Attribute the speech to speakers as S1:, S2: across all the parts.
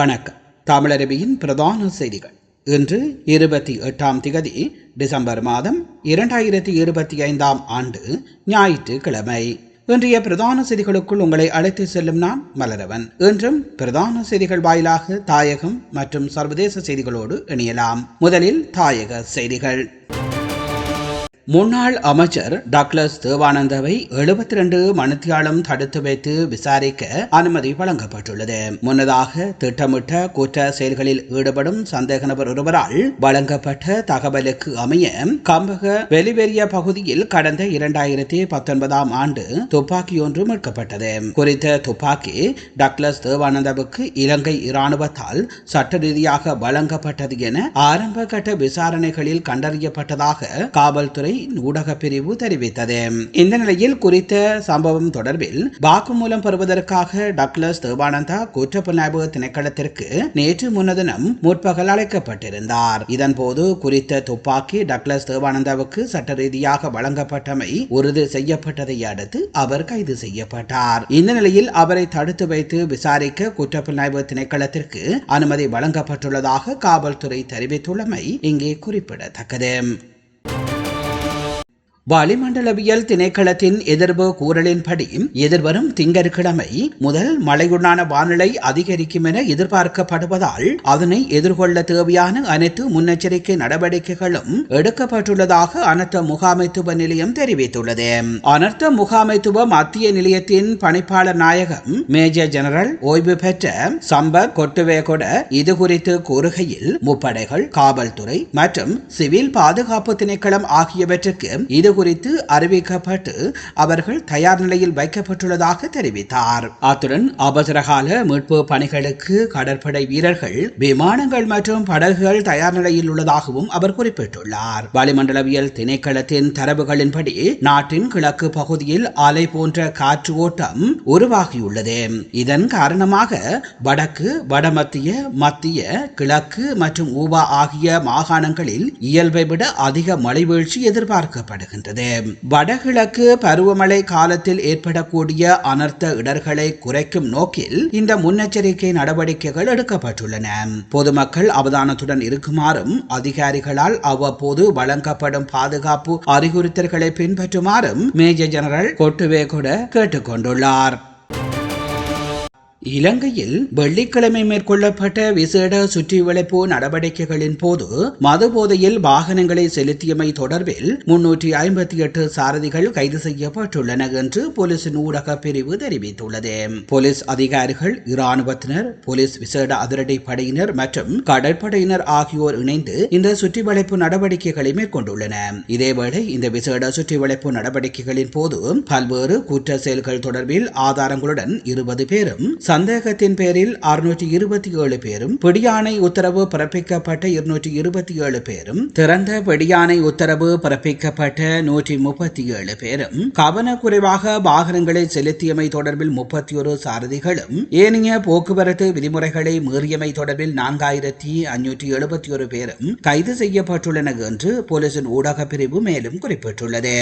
S1: வணக்கம் தமிழருவியின் பிரதான செய்திகள் இன்று இருபத்தி எட்டாம் திகதி டிசம்பர் மாதம் இரண்டாயிரத்தி இருபத்தி ஐந்தாம் ஆண்டு ஞாயிற்றுக்கிழமை இன்றைய பிரதான செய்திகளுக்குள் உங்களை அழைத்து செல்லும் நான் மலரவன் இன்றும் பிரதான செய்திகள் வாயிலாக தாயகம் மற்றும் சர்வதேச செய்திகளோடு இணையலாம் முதலில் தாயக செய்திகள் முன்னாள் அமைச்சர் டக்ளஸ் தேவானந்தவை எழுபத்தி ரெண்டு மனுத்தியாளம் தடுத்து வைத்து விசாரிக்க அனுமதி வழங்கப்பட்டுள்ளது முன்னதாக திட்டமிட்ட குற்ற செயல்களில் ஈடுபடும் சந்தேக நபர் ஒருவரால் வழங்கப்பட்ட தகவலுக்கு அமைய கம்பக வெளிவெரிய பகுதியில் கடந்த இரண்டாயிரத்தி பத்தொன்பதாம் ஆண்டு துப்பாக்கி ஒன்று மீட்கப்பட்டது குறித்த துப்பாக்கி டக்ளஸ் தேவானந்தவுக்கு இலங்கை இராணுவத்தால் சட்ட ரீதியாக வழங்கப்பட்டது என ஆரம்ப கட்ட விசாரணைகளில் கண்டறியப்பட்டதாக காவல்துறை ஊடக பிரிவு தெரிவித்தது இந்த நிலையில் குறித்த சம்பவம் தொடர்பில் வாக்குமூலம் பெறுவதற்காக டக்ளஸ் தேவானந்தா குற்றப்புலனாய்வு திணைக்களத்திற்கு நேற்று முன்னதினம் முற்பகல் அழைக்கப்பட்டிருந்தார் இதன்போது குறித்த துப்பாக்கி டக்ளஸ் தேவானந்தாவுக்கு சட்ட ரீதியாக வழங்கப்பட்டமை உறுதி செய்யப்பட்டதை அடுத்து அவர் கைது செய்யப்பட்டார் இந்த நிலையில் அவரை தடுத்து வைத்து விசாரிக்க குற்றப்புலனாய்வு திணைக்களத்திற்கு அனுமதி வழங்கப்பட்டுள்ளதாக காவல்துறை தெரிவித்துள்ளமை இங்கே குறிப்பிடத்தக்கது வளிமண்டலவியல் திணைக்களத்தின் எதிர்வு கூறலின்படி எதிர்வரும் திங்கட்கிழமை முதல் மழையுடான வானிலை அதிகரிக்கும் என எதிர்பார்க்கப்படுவதால் அதனை எதிர்கொள்ள தேவையான அனைத்து முன்னெச்சரிக்கை நடவடிக்கைகளும் எடுக்கப்பட்டுள்ளதாக அனர்த்த முகாமைத்துவ நிலையம் தெரிவித்துள்ளது அனர்த்த முகாமைத்துவ மத்திய நிலையத்தின் பணிப்பாளர் நாயகம் மேஜர் ஜெனரல் ஓய்வு பெற்ற சம்பத் கொட்டுவேகொட இது குறித்து கூறுகையில் முப்படைகள் காவல்துறை மற்றும் சிவில் பாதுகாப்பு திணைக்களம் ஆகியவற்றுக்கு இது குறித்து அறிவிக்கப்பட்டு அவர்கள் தயார் நிலையில் வைக்கப்பட்டுள்ளதாக தெரிவித்தார் அத்துடன் அவசரகால மீட்பு பணிகளுக்கு கடற்படை வீரர்கள் விமானங்கள் மற்றும் படகுகள் தயார் நிலையில் உள்ளதாகவும் அவர் குறிப்பிட்டுள்ளார் வளிமண்டலவியல் திணைக்களத்தின் தரவுகளின்படி நாட்டின் கிழக்கு பகுதியில் அலை போன்ற காற்று ஓட்டம் உருவாகியுள்ளது இதன் காரணமாக வடக்கு வடமத்திய மத்திய கிழக்கு மற்றும் ஊபா ஆகிய மாகாணங்களில் இயல்பை விட அதிக மழை வீழ்ச்சி எதிர்பார்க்கப்படுகின்றது வைத்தது வடகிழக்கு பருவமழை காலத்தில் ஏற்படக்கூடிய அனர்த்த இடர்களை குறைக்கும் நோக்கில் இந்த முன்னெச்சரிக்கை நடவடிக்கைகள் எடுக்கப்பட்டுள்ளன பொதுமக்கள் அவதானத்துடன் இருக்குமாறும் அதிகாரிகளால் அவ்வப்போது வழங்கப்படும் பாதுகாப்பு அறிகுறித்தல்களை பின்பற்றுமாறும் மேஜர் ஜெனரல் கொட்டுவே கூட கேட்டுக்கொண்டுள்ளார் இலங்கையில் வெள்ளிக்கிழமை மேற்கொள்ளப்பட்ட விசேட சுற்றிவளைப்பு நடவடிக்கைகளின் போது மது போதையில் வாகனங்களை செலுத்தியமை தொடர்பில் முன்னூற்றி ஐம்பத்தி எட்டு சாரதிகள் கைது செய்யப்பட்டுள்ளன என்று போலீசின் ஊடக பிரிவு தெரிவித்துள்ளது போலீஸ் அதிகாரிகள் இராணுவத்தினர் போலீஸ் விசேட அதிரடி படையினர் மற்றும் கடற்படையினர் ஆகியோர் இணைந்து இந்த சுற்றிவளைப்பு நடவடிக்கைகளை மேற்கொண்டுள்ளன இதேவேளை இந்த விசேட சுற்றிவளைப்பு நடவடிக்கைகளின் போது பல்வேறு குற்ற செயல்கள் தொடர்பில் ஆதாரங்களுடன் இருபது பேரும் சந்தேகத்தின் பேரில் அறுநூற்றி இருபத்தி ஏழு பேரும் பிடியானை உத்தரவு பிறப்பிக்கப்பட்ட இருநூற்றி இருபத்தி ஏழு பேரும் திறந்த பிடியானை உத்தரவு பிறப்பிக்கப்பட்ட நூற்றி முப்பத்தி ஏழு பேரும் கவனக்குறைவாக வாகனங்களை செலுத்தியமை தொடர்பில் முப்பத்தி ஒரு சாரதிகளும் ஏனைய போக்குவரத்து விதிமுறைகளை மீறியமை தொடர்பில் நான்காயிரத்தி அஞ்சூற்றி எழுபத்தி ஒரு பேரும் கைது செய்யப்பட்டுள்ளன என்று போலீசின் ஊடக பிரிவு மேலும் குறிப்பிட்டுள்ளது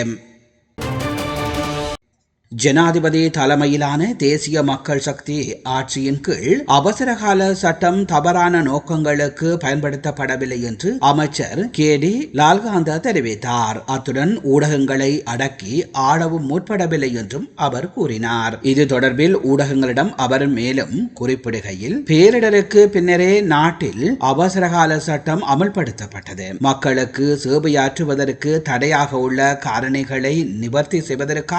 S1: ஜனாதிபதி தலைமையிலான தேசிய மக்கள் சக்தி ஆட்சியின் கீழ் அவசரகால சட்டம் தவறான நோக்கங்களுக்கு பயன்படுத்தப்படவில்லை என்று அமைச்சர் கே டி லால்காந்தா தெரிவித்தார் அத்துடன் ஊடகங்களை அடக்கி ஆளவும் முற்படவில்லை என்றும் அவர் கூறினார் இது தொடர்பில் ஊடகங்களிடம் அவர் மேலும் குறிப்பிடுகையில் பேரிடருக்கு பின்னரே நாட்டில் அவசரகால சட்டம் அமல்படுத்தப்பட்டது மக்களுக்கு சேவையாற்றுவதற்கு தடையாக உள்ள காரணிகளை நிவர்த்தி செய்வதற்காகவே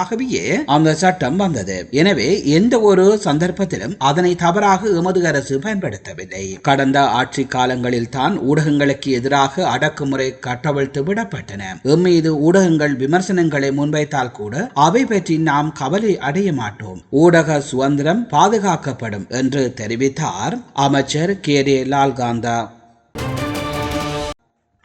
S1: அந்த சட்டம் வந்தது எனவே எந்த ஒரு சந்தர்ப்பத்திலும் அதனை தவறாக எமது அரசு பயன்படுத்தவில்லை கடந்த ஆட்சி காலங்களில் தான் ஊடகங்களுக்கு எதிராக அடக்குமுறை கட்டவிழ்த்து விடப்பட்டன எம்மீது ஊடகங்கள் விமர்சனங்களை முன்வைத்தால் கூட அவை பற்றி நாம் கவலை அடைய மாட்டோம் ஊடக சுதந்திரம் பாதுகாக்கப்படும் என்று தெரிவித்தார் அமைச்சர் கே லால்காந்தா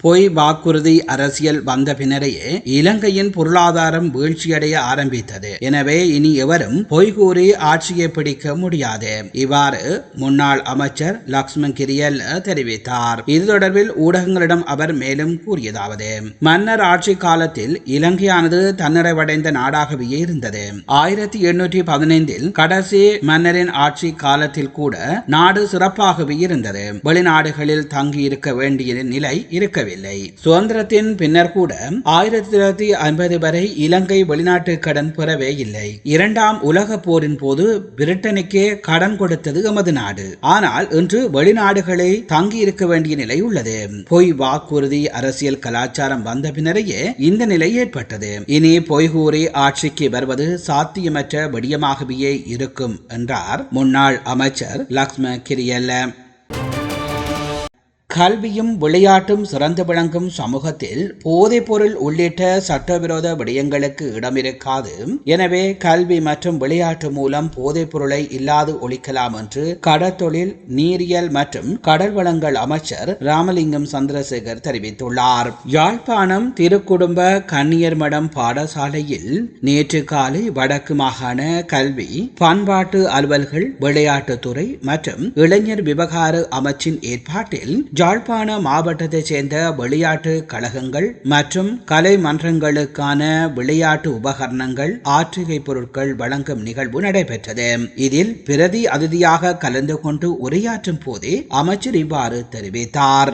S1: பொய் வாக்குறுதி அரசியல் வந்த பின்னரே இலங்கையின் பொருளாதாரம் வீழ்ச்சியடைய ஆரம்பித்தது எனவே இனி எவரும் பொய் கூறி ஆட்சியை பிடிக்க முடியாது இவ்வாறு முன்னாள் அமைச்சர் லக்ஷ்மண் கிரியல் தெரிவித்தார் இது தொடர்பில் ஊடகங்களிடம் அவர் மேலும் கூறியதாவது மன்னர் ஆட்சி காலத்தில் இலங்கையானது தன்னிறைவடைந்த நாடாகவே இருந்தது ஆயிரத்தி எண்ணூற்றி பதினைந்தில் கடைசி மன்னரின் ஆட்சி காலத்தில் கூட நாடு சிறப்பாகவே இருந்தது வெளிநாடுகளில் தங்கி இருக்க வேண்டிய நிலை இருக்கவில்லை பெறவில்லை சுதந்திரத்தின் பின்னர் கூட ஆயிரத்தி தொள்ளாயிரத்தி ஐம்பது வரை இலங்கை வெளிநாட்டு கடன் பெறவே இல்லை இரண்டாம் உலக போரின் போது பிரிட்டனுக்கே கடன் கொடுத்தது எமது நாடு ஆனால் இன்று வெளிநாடுகளை தங்கி இருக்க வேண்டிய நிலை உள்ளது பொய் வாக்குறுதி அரசியல் கலாச்சாரம் வந்த பின்னரையே இந்த நிலை ஏற்பட்டது இனி பொய்கூறி ஆட்சிக்கு வருவது சாத்தியமற்ற வடியமாகவே இருக்கும் என்றார் முன்னாள் அமைச்சர் லக்ஷ்ம கிரியல்ல கல்வியும் விளையாட்டும் சிறந்து விளங்கும் சமூகத்தில் போதைப்பொருள் உள்ளிட்ட சட்டவிரோத விடயங்களுக்கு இடமிருக்காது எனவே கல்வி மற்றும் விளையாட்டு மூலம் போதைப்பொருளை இல்லாது ஒழிக்கலாம் என்று கடற்தொழில் நீரியல் மற்றும் கடல் வளங்கள் அமைச்சர் ராமலிங்கம் சந்திரசேகர் தெரிவித்துள்ளார் யாழ்ப்பாணம் திருக்குடும்ப கண்ணியர் மடம் பாடசாலையில் நேற்று காலை வடக்கு மாகாண கல்வி பண்பாட்டு அலுவல்கள் விளையாட்டுத்துறை மற்றும் இளைஞர் விவகார அமைச்சின் ஏற்பாட்டில் யாழ்ப்பாண மாவட்டத்தைச் சேர்ந்த விளையாட்டு கழகங்கள் மற்றும் கலை மன்றங்களுக்கான விளையாட்டு உபகரணங்கள் ஆற்றுகை பொருட்கள் வழங்கும் நிகழ்வு நடைபெற்றது இதில் பிரதி அதிதியாக கலந்து கொண்டு உரையாற்றும் போதே அமைச்சர் இவ்வாறு தெரிவித்தார்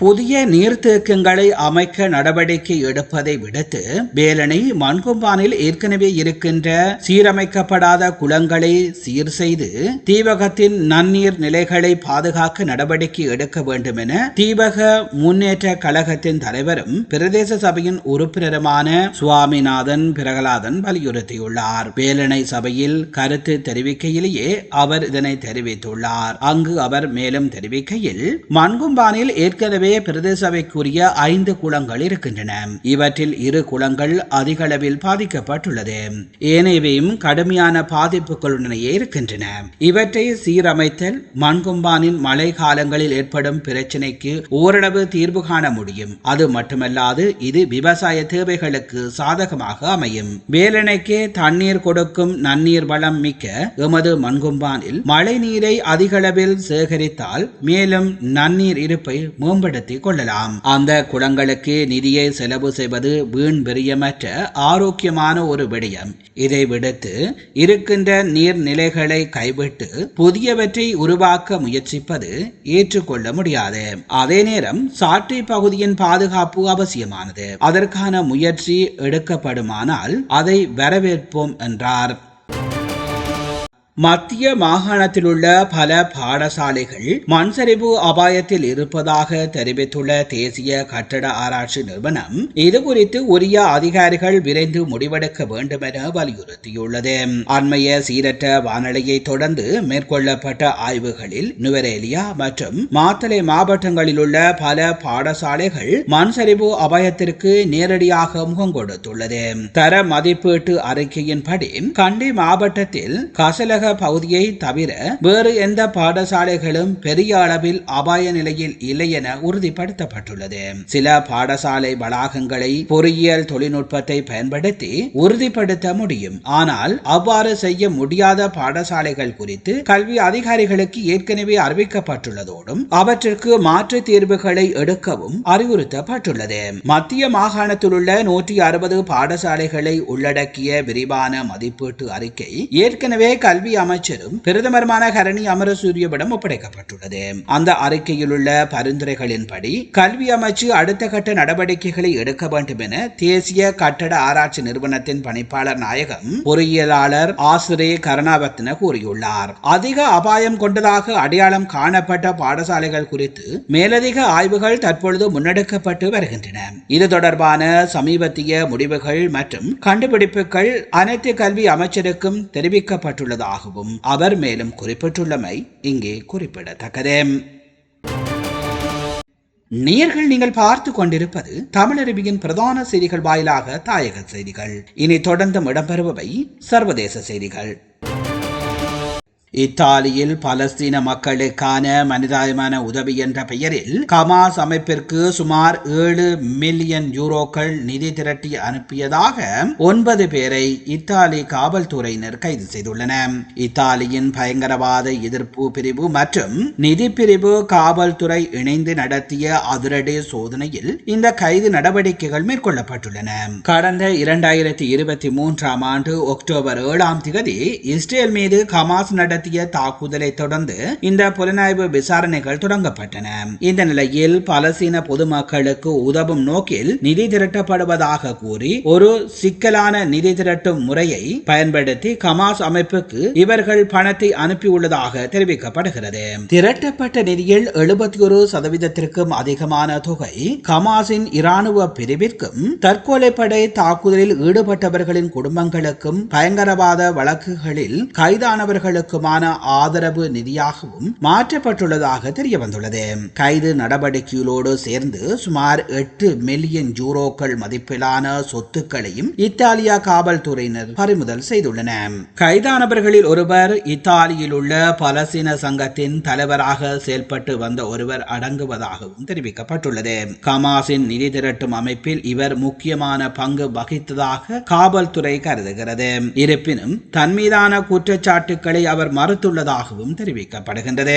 S1: புதிய நீர்த்தேக்கங்களை அமைக்க நடவடிக்கை எடுப்பதை விடுத்து வேலனை மண்கொம்பானில் ஏற்கனவே இருக்கின்ற சீரமைக்கப்படாத குளங்களை சீர் செய்து தீவகத்தின் நன்னீர் நிலைகளை பாதுகாக்க நடவடிக்கை எடுக்க வேண்டும் என தீவக முன்னேற்ற கழகத்தின் தலைவரும் பிரதேச சபையின் உறுப்பினருமான சுவாமிநாதன் பிரகலாதன் வலியுறுத்தியுள்ளார் வேலனை சபையில் கருத்து தெரிவிக்கையிலேயே அவர் இதனை தெரிவித்துள்ளார் அங்கு அவர் மேலும் தெரிவிக்கையில் மண்கும்பானில் ஏற்கனவே ஏற்கனவே பிரதேசவைக்குரிய ஐந்து குளங்கள் இருக்கின்றன இவற்றில் இரு குளங்கள் அதிகளவில் பாதிக்கப்பட்டுள்ளது ஏனையவையும் கடுமையான பாதிப்புகளுடனேயே இருக்கின்றன இவற்றை சீரமைத்தல் மண்கொம்பானின் மழை காலங்களில் ஏற்படும் பிரச்சினைக்கு ஓரளவு தீர்வு காண முடியும் அது மட்டுமல்லாது இது விவசாய தேவைகளுக்கு சாதகமாக அமையும் வேலனைக்கே தண்ணீர் கொடுக்கும் நன்னீர் வளம் மிக்க எமது மண்கொம்பானில் மழை நீரை அதிகளவில் சேகரித்தால் மேலும் நன்னீர் இருப்பை மேம்படுத்த பயன்படுத்திக் கொள்ளலாம் அந்த குளங்களுக்கு நிதியை செலவு செய்வது வீண் பெரியமற்ற ஆரோக்கியமான ஒரு விடயம் இதை விடுத்து இருக்கின்ற நீர்நிலைகளை கைவிட்டு புதியவற்றை உருவாக்க முயற்சிப்பது ஏற்றுக்கொள்ள முடியாது அதே நேரம் சாற்றை பகுதியின் பாதுகாப்பு அவசியமானது அதற்கான முயற்சி எடுக்கப்படுமானால் அதை வரவேற்போம் என்றார் மத்திய மாகாணத்தில் உள்ள பல பாடசாலைகள் மண்சரிவு அபாயத்தில் இருப்பதாக தெரிவித்துள்ள தேசிய கட்டட ஆராய்ச்சி நிறுவனம் இதுகுறித்து உரிய அதிகாரிகள் விரைந்து முடிவெடுக்க வேண்டும் என வலியுறுத்தியுள்ளது அண்மைய சீரற்ற வானிலையை தொடர்ந்து மேற்கொள்ளப்பட்ட ஆய்வுகளில் நுவரேலியா மற்றும் மாத்தலை மாவட்டங்களில் உள்ள பல பாடசாலைகள் மண்சரிவு அபாயத்திற்கு நேரடியாக முகம் கொடுத்துள்ளது தர மதிப்பீட்டு அறிக்கையின்படி கண்டி மாவட்டத்தில் கசலக தமிழக பகுதியை தவிர வேறு எந்த பாடசாலைகளும் பெரிய அளவில் அபாய நிலையில் இல்லை என உறுதிப்படுத்தப்பட்டுள்ளது சில பாடசாலை வளாகங்களை பொறியியல் தொழில்நுட்பத்தை பயன்படுத்தி உறுதிப்படுத்த முடியும் ஆனால் அவ்வாறு செய்ய முடியாத பாடசாலைகள் குறித்து கல்வி அதிகாரிகளுக்கு ஏற்கனவே அறிவிக்கப்பட்டுள்ளதோடும் அவற்றிற்கு மாற்று தீர்வுகளை எடுக்கவும் அறிவுறுத்தப்பட்டுள்ளது மத்திய மாகாணத்தில் உள்ள நூற்றி அறுபது பாடசாலைகளை உள்ளடக்கிய விரிவான மதிப்பீட்டு அறிக்கை ஏற்கனவே கல்வி அமைச்சரும் பிரதமருமான ஹரணி அமரசூரியவிடம் ஒப்படைக்கப்பட்டுள்ளது அந்த அறிக்கையில் உள்ள பரிந்துரைகளின்படி கல்வி அமைச்சு அடுத்த கட்ட நடவடிக்கைகளை எடுக்க வேண்டும் என தேசிய கட்டட ஆராய்ச்சி நிறுவனத்தின் பணிப்பாளர் நாயகம் பொறியியலாளர் ஆசிரியர் கருணாவத்தின கூறியுள்ளார் அதிக அபாயம் கொண்டதாக அடையாளம் காணப்பட்ட பாடசாலைகள் குறித்து மேலதிக ஆய்வுகள் தற்பொழுது முன்னெடுக்கப்பட்டு வருகின்றன இது தொடர்பான சமீபத்திய முடிவுகள் மற்றும் கண்டுபிடிப்புகள் அனைத்து கல்வி அமைச்சருக்கும் தெரிவிக்கப்பட்டுள்ளதாக இருப்பதாகவும் அவர் மேலும் குறிப்பிட்டுள்ளமை இங்கே குறிப்பிடத்தக்கது நேர்கள் நீங்கள் பார்த்து கொண்டிருப்பது தமிழருவியின் பிரதான செய்திகள் வாயிலாக தாயக செய்திகள் இனி தொடர்ந்து இடம்பெறுபவை சர்வதேச செய்திகள் இத்தாலியில் பலஸ்தீன மக்களுக்கான மனிதாயமான உதவி என்ற பெயரில் கமாஸ் அமைப்பிற்கு சுமார் ஏழு மில்லியன் யூரோக்கள் நிதி திரட்டி அனுப்பியதாக ஒன்பது பேரை இத்தாலி காவல்துறையினர் கைது செய்துள்ளனர் இத்தாலியின் பயங்கரவாத எதிர்ப்பு பிரிவு மற்றும் நிதி பிரிவு காவல்துறை இணைந்து நடத்திய அதிரடி சோதனையில் இந்த கைது நடவடிக்கைகள் மேற்கொள்ளப்பட்டுள்ளன கடந்த இரண்டாயிரத்தி இருபத்தி மூன்றாம் ஆண்டு அக்டோபர் ஏழாம் தேதி இஸ்ரேல் மீது கமாஸ் நடத்திய நடத்திய தாக்குதலை தொடர்ந்து இந்த புலனாய்வு விசாரணைகள் தொடங்கப்பட்டன இந்த நிலையில் பலசீன பொதுமக்களுக்கு உதவும் நோக்கில் நிதி திரட்டப்படுவதாக கூறி ஒரு சிக்கலான நிதி திரட்டும் முறையை பயன்படுத்தி கமாஸ் அமைப்புக்கு இவர்கள் பணத்தை அனுப்பியுள்ளதாக தெரிவிக்கப்படுகிறது திரட்டப்பட்ட நிதியில் எழுபத்தி ஒரு சதவீதத்திற்கும் அதிகமான தொகை கமாஸின் இராணுவ பிரிவிற்கும் தற்கொலைப்படை தாக்குதலில் ஈடுபட்டவர்களின் குடும்பங்களுக்கும் பயங்கரவாத வழக்குகளில் கைதானவர்களுக்குமான வருமான ஆதரவு நிதியாகவும் மாற்றப்பட்டுள்ளதாக தெரிய வந்துள்ளது கைது நடவடிக்கைகளோடு சேர்ந்து சுமார் எட்டு மில்லியன் ஜூரோக்கள் மதிப்பிலான சொத்துக்களையும் இத்தாலிய காவல்துறையினர் பறிமுதல் செய்துள்ளனர் கைதானவர்களில் ஒருவர் இத்தாலியில் உள்ள பலசீன சங்கத்தின் தலைவராக செயல்பட்டு வந்த ஒருவர் அடங்குவதாகவும் தெரிவிக்கப்பட்டுள்ளது கமாஸின் நிதி திரட்டும் அமைப்பில் இவர் முக்கியமான பங்கு வகித்ததாக காவல்துறை கருதுகிறது இருப்பினும் தன் மீதான குற்றச்சாட்டுக்களை அவர் மறுத்துள்ளதாகவும் தெரிவிக்கப்படுகின்றது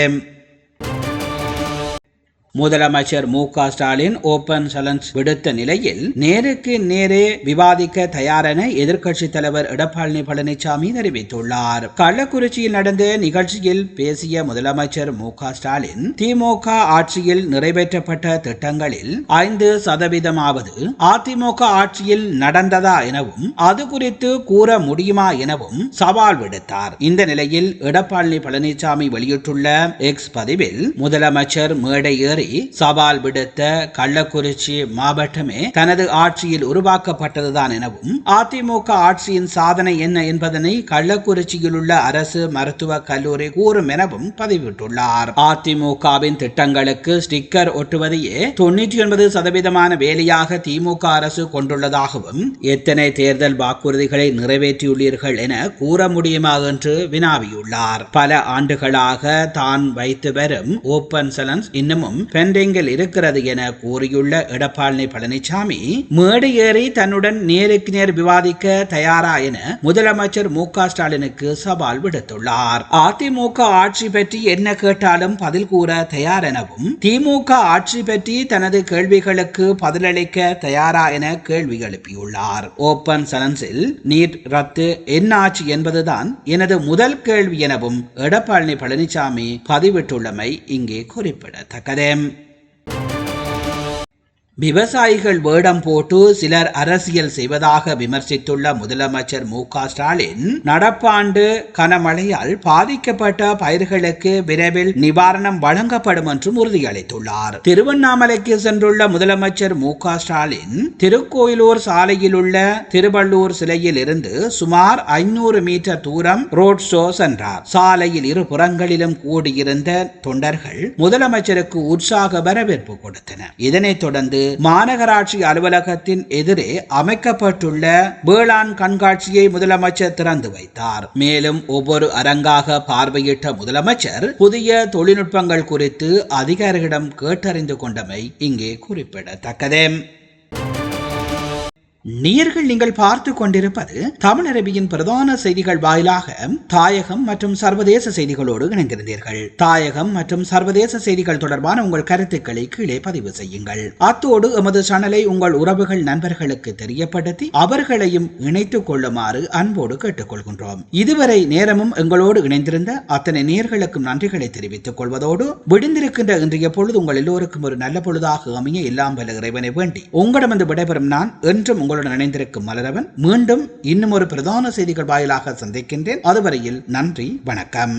S1: முதலமைச்சர் மு க ஸ்டாலின் ஓபன் சலன்ஸ் விடுத்த நிலையில் நேருக்கு நேரே விவாதிக்க தயாரென எதிர்க்கட்சித் தலைவர் எடப்பாடி பழனிசாமி தெரிவித்துள்ளார் கள்ளக்குறிச்சியில் நடந்த நிகழ்ச்சியில் பேசிய முதலமைச்சர் மு ஸ்டாலின் திமுக ஆட்சியில் நிறைவேற்றப்பட்ட திட்டங்களில் ஐந்து சதவீதமாவது அதிமுக ஆட்சியில் நடந்ததா எனவும் அது குறித்து கூற முடியுமா எனவும் சவால் விடுத்தார் இந்த நிலையில் எடப்பாடி பழனிசாமி வெளியிட்டுள்ள எக்ஸ் பதிவில் முதலமைச்சர் மேடை ஏறி சவால் விடுத்த கள்ளக்குறிச்சி மாவட்டமே தனது ஆட்சியில் உருவாக்கப்பட்டதுதான் எனவும் அதிமுக ஆட்சியின் சாதனை என்ன என்பதனை கள்ளக்குறிச்சியில் உள்ள அரசு மருத்துவ கல்லூரி கூறும் எனவும் பதிவிட்டுள்ளார் அதிமுகவின் திட்டங்களுக்கு ஸ்டிக்கர் ஒட்டுவதையே தொன்னூற்றி ஒன்பது சதவீதமான வேலையாக திமுக அரசு கொண்டுள்ளதாகவும் எத்தனை தேர்தல் வாக்குறுதிகளை நிறைவேற்றியுள்ளீர்கள் என கூற முடியுமா என்று வினாவியுள்ளார் பல ஆண்டுகளாக தான் வைத்து வரும் ஓபன் சலன்ஸ் இன்னமும் பெண்டிங்கில் இருக்கிறது என கூறியுள்ள எடப்பாடி பழனிசாமி மேடு ஏறி தன்னுடன் நேருக்கு நேர் விவாதிக்க தயாரா என முதலமைச்சர் மு ஸ்டாலினுக்கு சவால் விடுத்துள்ளார் அதிமுக ஆட்சி பற்றி என்ன கேட்டாலும் பதில் கூற தயார் எனவும் திமுக ஆட்சி பற்றி தனது கேள்விகளுக்கு பதிலளிக்க தயாரா என கேள்வி எழுப்பியுள்ளார் ஓபன் சலன்ஸில் நீட் ரத்து என் ஆட்சி என்பதுதான் எனது முதல் கேள்வி எனவும் எடப்பாடி பழனிசாமி பதிவிட்டுள்ளமை இங்கே குறிப்பிடத்தக்கதேம் Thank you விவசாயிகள் வேடம் போட்டு சிலர் அரசியல் செய்வதாக விமர்சித்துள்ள முதலமைச்சர் மு ஸ்டாலின் நடப்பாண்டு கனமழையால் பாதிக்கப்பட்ட பயிர்களுக்கு விரைவில் நிவாரணம் வழங்கப்படும் என்றும் உறுதியளித்துள்ளார் திருவண்ணாமலைக்கு சென்றுள்ள முதலமைச்சர் மு ஸ்டாலின் திருக்கோயிலூர் சாலையில் உள்ள திருவள்ளூர் சிலையில் இருந்து சுமார் ஐநூறு மீட்டர் தூரம் ரோட் ஷோ சென்றார் சாலையில் இரு புறங்களிலும் கூடியிருந்த தொண்டர்கள் முதலமைச்சருக்கு உற்சாக வரவேற்பு கொடுத்தனர் இதனைத் தொடர்ந்து மாநகராட்சி அலுவலகத்தின் எதிரே அமைக்கப்பட்டுள்ள வேளாண் கண்காட்சியை முதலமைச்சர் திறந்து வைத்தார் மேலும் ஒவ்வொரு அரங்காக பார்வையிட்ட முதலமைச்சர் புதிய தொழில்நுட்பங்கள் குறித்து அதிகாரிகளிடம் கேட்டறிந்து கொண்டமை இங்கே குறிப்பிடத்தக்கது நேர்கள் நீங்கள் பார்த்து கொண்டிருப்பது தமிழரபியின் பிரதான செய்திகள் வாயிலாக தாயகம் மற்றும் சர்வதேச செய்திகளோடு இணைந்திருந்தீர்கள் தாயகம் மற்றும் சர்வதேச செய்திகள் தொடர்பான உங்கள் கருத்துக்களை கீழே பதிவு செய்யுங்கள் அத்தோடு எமது சேனலை உங்கள் உறவுகள் நண்பர்களுக்கு தெரியப்படுத்தி அவர்களையும் இணைத்துக் கொள்ளுமாறு அன்போடு கேட்டுக்கொள்கின்றோம் இதுவரை நேரமும் எங்களோடு இணைந்திருந்த அத்தனை நேர்களுக்கும் நன்றிகளை தெரிவித்துக் கொள்வதோடு விடுந்திருக்கின்ற இன்றைய பொழுது உங்கள் எல்லோருக்கும் ஒரு நல்ல பொழுதாக அமைய எல்லாம் இறைவனை வேண்டி உங்களிடமிருந்து விடைபெறும் நான் என்றும் உங்கள் உங்களுடன் இணைந்திருக்கும் மலரவன் மீண்டும் இன்னும் ஒரு பிரதான செய்திகள் வாயிலாக சந்திக்கின்றேன் அதுவரையில் நன்றி வணக்கம்